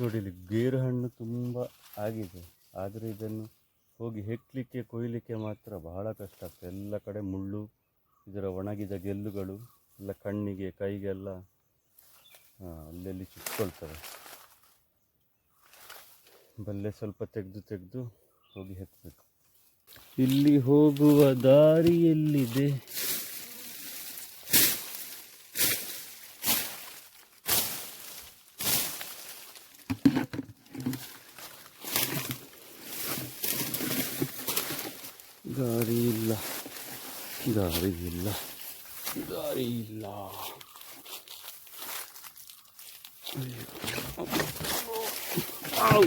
ನೋಡಿ ಇಲ್ಲಿ ಗೇರು ಹಣ್ಣು ತುಂಬ ಆಗಿದೆ. ಆದರೆ ಇದನ್ನು ಹೋಗಿ ಹೆಕ್ಕಲಿಕ್ಕೆ ಕೊಯ್ಲಿಕ್ಕೆ ಮಾತ್ರ ಬಹಳ ಕಷ್ಟ ಆಗ್ತದೆ. ಎಲ್ಲ ಕಡೆ ಮುಳ್ಳು, ಇದರ ಒಣಗಿದ ಗೆಲ್ಲುಗಳು ಎಲ್ಲ ಕಣ್ಣಿಗೆ, ಕೈಗೆಲ್ಲ ಅಲ್ಲೆಲ್ಲಿ ಚುಚ್ಕೊಳ್ತವೆ ಬಲ್ಲೆ ಸ್ವಲ್ಪ ತೆಗೆದು ತೆಗೆದು ಹೋಗಿ ಹೆಕ್ಕಬೇಕು ಇಲ್ಲಿ ಹೋಗುವ ದಾರಿ ದಾರಿ ಇಲ್ಲ ದಾರಿ ಇಲ್ಲ ಔ!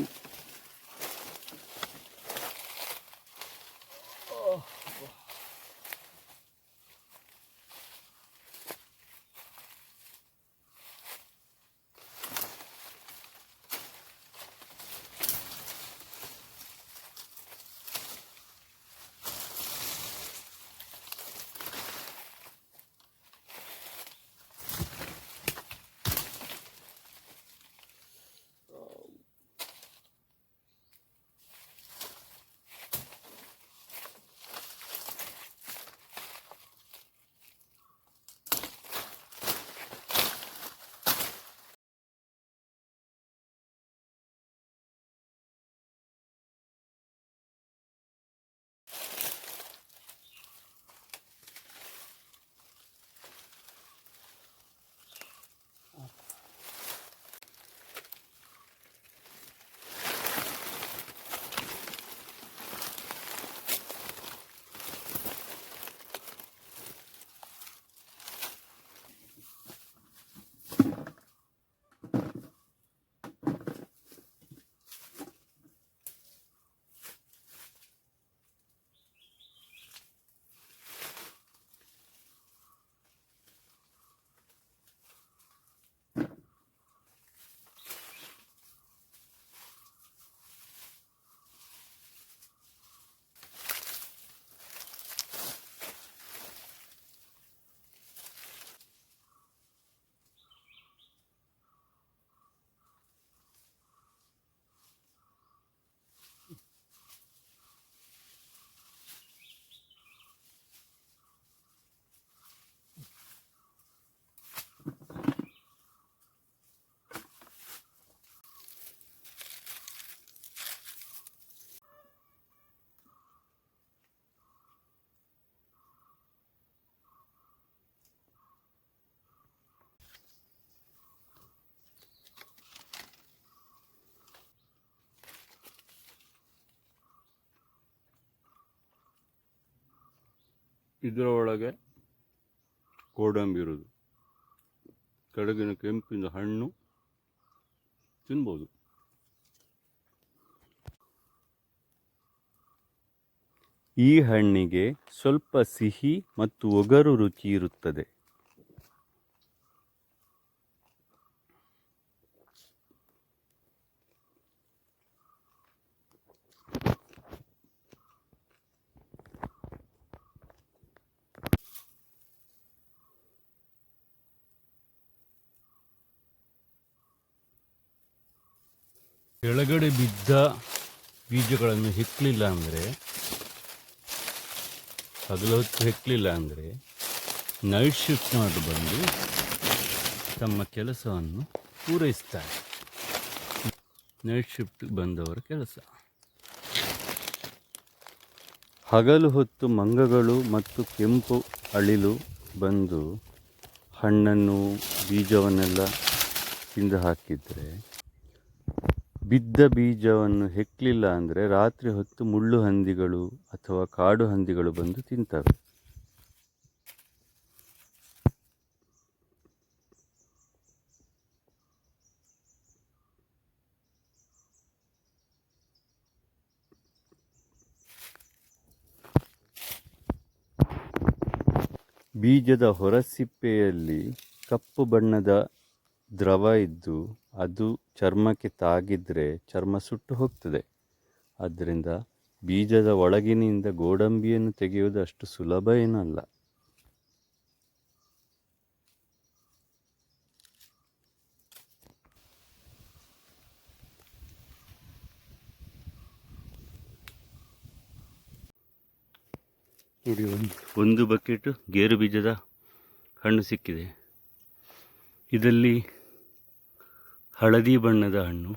ಇದರ ಒಳಗೆ ಗೋಡಂಬಿ ಇರೋದು ಕೆಳಗಿನ ಕೆಂಪಿನ ಹಣ್ಣು ತಿನ್ಬೋದು. ಈ ಹಣ್ಣಿಗೆ ಸ್ವಲ್ಪ ಸಿಹಿ ಮತ್ತು ಒಗರು ರುಚಿ ಇರುತ್ತದೆ. ಕೆಳಗಡೆ ಬಿದ್ದ ಬೀಜಗಳನ್ನು ಹೆಕ್ಕಲಿಲ್ಲ ಅಂದರೆ, ಹಗಲು ಹೊತ್ತು ಹೆಕ್ಕಲಿಲ್ಲ ಅಂದರೆ, ನೈಟ್ ಶಿಫ್ಟ್ನವರು ಬಂದು ತಮ್ಮ ಕೆಲಸವನ್ನು ಪೂರೈಸ್ತಾರೆ. ನೈಟ್ ಶಿಫ್ಟ್ ಬಂದವರ ಕೆಲಸ. ಹಗಲು ಹೊತ್ತು ಮಂಗಗಳು ಮತ್ತು ಕೆಂಪು ಅಳಿಲು ಬಂದು ಹಣ್ಣನ್ನು ಬೀಜವನ್ನೆಲ್ಲ ತಿಂದು ಹಾಕಿದರೆ ಬಿದ್ದ ಬೀಜವನ್ನು ಹೆಕ್ಕಲಿಲ್ಲ ಅಂದರೆ ರಾತ್ರಿ ಹೊತ್ತು ಮುಳ್ಳು ಹಂದಿಗಳು ಅಥವಾ ಕಾಡು ಹಂದಿಗಳು ಬಂದು ತಿಂತವೆ. ಬೀಜದ ಹೊರಸಿಪ್ಪೆಯಲ್ಲಿ ಕಪ್ಪು ಬಣ್ಣದ ದ್ರವ ಇದ್ದು ಅದು ಚರ್ಮಕ್ಕೆ ತಾಗಿದ್ರೆ ಚರ್ಮ ಸುಟ್ಟು ಹೋಗ್ತದೆ. ಆದ್ದರಿಂದ ಬೀಜದ ಒಳಗಿನಿಂದ ಗೋಡಂಬಿಯನ್ನು ತೆಗೆಯುವುದು ಅಷ್ಟು ಸುಲಭ ಏನಲ್ಲ. ನೋಡಿ, ಒಂದು ಒಂದು ಬಕೆಟು ಗೇರು ಬೀಜದ ಹಣ್ಣು ಸಿಕ್ಕಿದೆ. ಇದರಲ್ಲಿ ಹಳದಿ ಬಣ್ಣದ ಹಣ್ಣು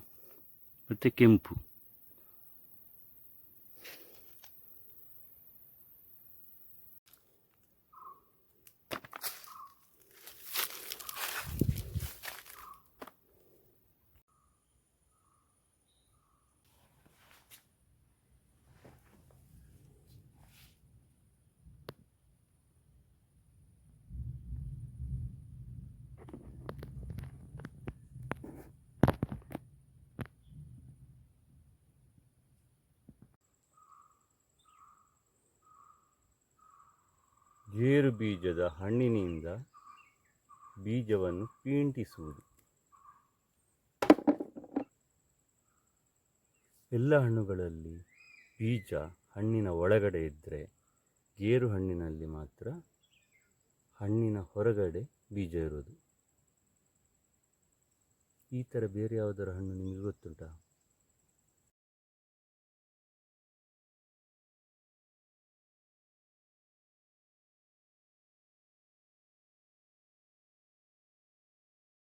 ಮತ್ತು ಕೆಂಪು. ಗೇರು ಬೀಜದ ಹಣ್ಣಿನಿಂದ ಬೀಜವನ್ನು ಪೀಂಟಿಸುವುದು ಎಲ್ಲ ಹಣ್ಣುಗಳಲ್ಲಿ ಬೀಜ ಹಣ್ಣಿನ ಒಳಗಡೆ ಇದ್ದರೆ ಗೇರು ಹಣ್ಣಿನಲ್ಲಿ ಮಾತ್ರ ಹಣ್ಣಿನ ಹೊರಗಡೆ ಬೀಜ ಇರೋದು ಈ ಥರ ಬೇರೆ ಯಾವುದರ ಹಣ್ಣು ನಿಮಗೆ ಗೊತ್ತುಂಟಾ?